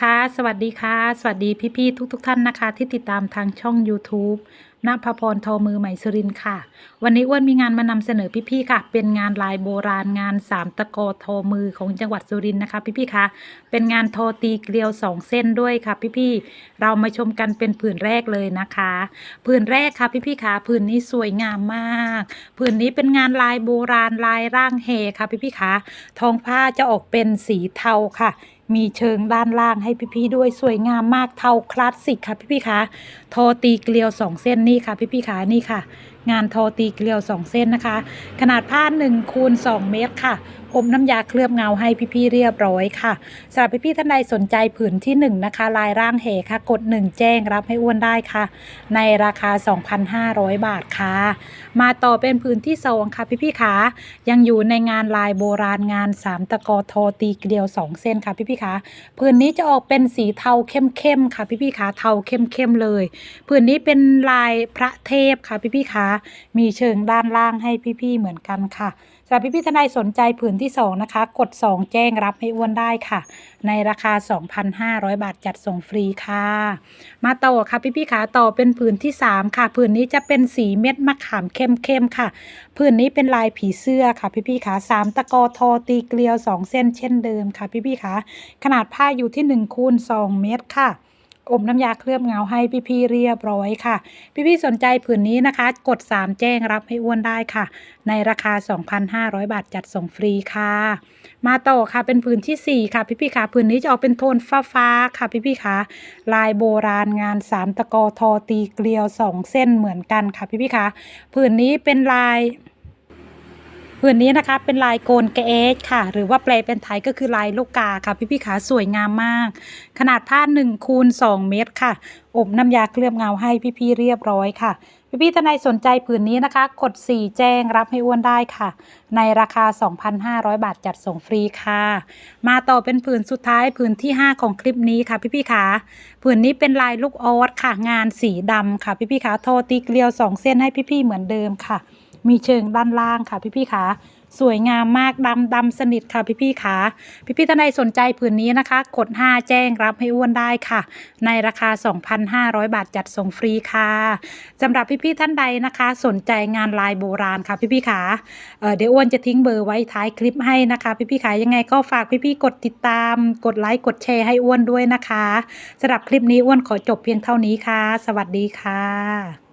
ค่ะ สวัสดีค่ะ สวัสดีพี่ๆทุกๆทท่านนะคะ ที่ติดตามทางช่อง YouTube ณภพรทอมือใหม่สุรินค่ะ วันนี้อ้วนมีงานมานำเสนอพี่ๆค่ะ เป็นงานลายโบราณงานสามตะโกอทอมือของจังหวัดสุรินทร์นะคะ พี่ๆค่ะเป็นงานทอตีเกลียวสองเส้นด้วยค่ะ พี่ๆเรามาชมกันเป็นผืนแรกเลยนะคะผืนแรกค่ะพี่ๆค่ะผืนนี้สวยงามมากผืนนี้เป็นงานลายโบราณลายร่างเฮค่ะพี่ๆค่ะทองผ้าจะออกเป็นสีเทาค่ะ มีเชิงด้านล่างให้พี่ๆด้วยสวยงามมากเทาคลาสสิกค่ะพี่ๆคะทอตีเกลียวสองเส้นนี่ค่ะพี่ๆคะนี่ค่ะ งานทอตีเกลียวสองเส้นนะคะ ขนาดผ้า1คูณ2เมตรค่ะอมน้ำยาเคลือบเงาให้พี่ๆเรียบร้อยค่ะสำหรับพี่ๆท่านใดสนใจผืนที่ 1 นะคะ ลายร่างเหค่ะ กด 1 แจ้งรับให้อ้วนได้ค่ะ ในราคา 2,500 บาทค่ะ มาต่อเป็นผืนที่2ค่ะพี่ๆขายังอยู่ในงานลายโบราณงาน 3 ตะกอทอตีเกลียว 2 เส้นค่ะพี่ๆขาผืนนี้จะออกเป็นสีเทาเข้มๆค่ะพี่ๆขาเทาเข้มๆเลย ผืนนี้เป็นลายพระเทพค่ะพี่ๆขามีเชิงด้านล่างให้พี่ๆเหมือนกันค่ะสำหรับพี่ๆท่านใดสนใจผืนที่ 2 นะคะ กด 2 แจ้งรับให้อ้วนได้ค่ะ ในราคา 2,500 บาทจัดส่งฟรีค่ะ มาต่อค่ะพี่ๆขาต่อเป็นผืนที่ 3 ค่ะ ผืนนี้จะเป็นสีเม็ดมะขามเข้มๆค่ะ ผืนนี้เป็นลายผีเสื้อค่ะพี่ๆขาสามตะกอทอตีเกลียว 2 เส้นเช่นเดิมค่ะพี่ๆขาขนาดผ้าอยู่ที่1คูณ2เมตรค่ะ อมน้ำยาเคลือบเงาให้พี่ๆเรียบร้อยค่ะ พี่ๆสนใจผืนนี้นะคะ กด 3 แจ้งรับให้อ้วนได้ค่ะ ในราคา 2,500 บาทจัดส่งฟรีค่ะ มาต่อค่ะเป็นผืนทีสี่4 ค่ะ พี่ๆค่ะผืนนี้จะออกเป็นโทนฟ้าๆค่ะพี่ๆค่ะ ลายโบราณงาน 3 ตะกอทอตีเกลียว 2 เส้นเหมือนกันค่ะพี่ๆค่ะผืนนี้เป็นลาย ผืนนี้นะคะเป็นลายโกนเกสค่ะ หรือว่าแปลเป็นไทยก็คือลายลูกกาค่ะ พี่พี่ขาสวยงามมาก ขนาดผ้า1คูณ2เมตรค่ะ อบน้ำยาเคลือบเงาให้พี่พี่เรียบร้อยค่ะ พี่พี่ท่านใดสนใจผืนนี้นะคะ กด 4 แจ้งรับให้อ้วนได้ค่ะ ในราคา 2,500 บาทจัดส่งฟรีค่ะ มาต่อเป็นผืนสุดท้ายผืนที่ 5 ของคลิปนี้ค่ะ พี่พี่ขาผืนนี้เป็นลายลูกออสค่ะ งานสีดำค่ะ พี่พี่ขาโทตีเกลียว 2 เส้นให้พี่พี่เหมือนเดิมค่ะ มีเชิงด้านล่างค่ะพี่พี่ขาสวยงามมากดำดำสนิทค่ะพี่พี่ขาพี่พี่ท่านใดสนใจผืนนี้นะคะ กด 5 แจ้งรับให้อ้วนได้ค่ะ ในราคา 2,500 บาทจัดส่งฟรีค่ะสำหรับพี่พี่ท่านใดนะคะ สนใจงานลายโบราณค่ะพี่พี่ขาเเดี๋ยวอ้วนจะทิ้งเบอร์ไว้ท้ายคลิปให้นะคะพี่พี่ขายังไงก็ฝากพี่พี่กดติดตาม กดไลค์กดแชร์ให้อ้วนด้วยนะคะสำหรับคลิปนี้อ้วนขอจบเพียงเท่านี้ค่ะ สวัสดีค่ะ